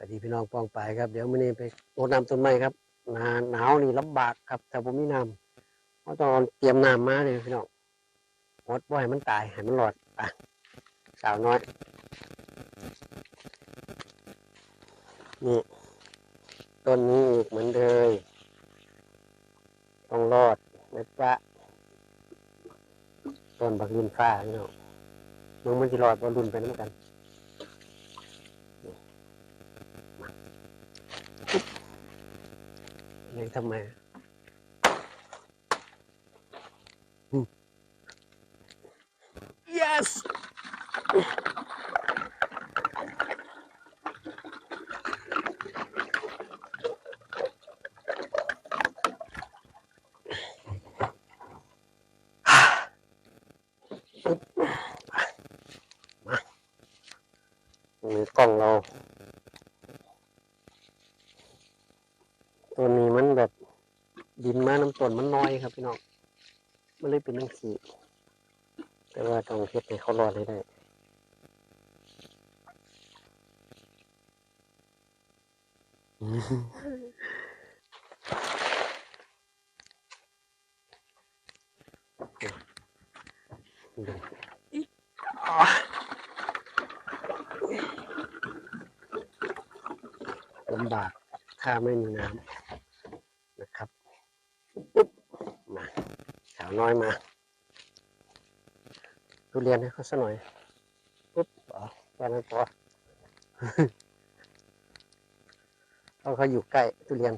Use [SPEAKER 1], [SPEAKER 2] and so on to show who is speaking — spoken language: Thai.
[SPEAKER 1] สวัสดีพี่น้องปองไปครับ เดี๋ยวมื้อนี้ไปรดน้ำต้นไม้ครับหนาหนาวนี่ลำบากครับถ้าผมมีน้ำก็ต้องเตรียมน้ำมาเลยพี่น้องหดบ่ให้มันตายให้มันหลอดอะสาวน้อยนี่ต้นนี้อีกเหมือนเดิมต้องรอดนะจ๊ะต้นบักลินฟ้าพี่น้องมึงมันจะรอดบอลลุนไปน้ำกัน ยังทำไมอืม yes ปึ๊บมามือกล้องเรา ตัวนี้มันแบบดินมาน้ำต้นมันน้อยครับพี่น้อง มันเลยเป็นนังสีแต่ว่าต้องเฮ็ดให้เขารอดให้ได้ลำบาก ถ้าไม่มีน้ำนะครับปุ๊บมาสาวน้อยมาทุเรียนให้เขาสักหน่อยปุ๊บอ๋อแค่นั้นพอเพราะเขาอยู่ใกล้ทุเรียน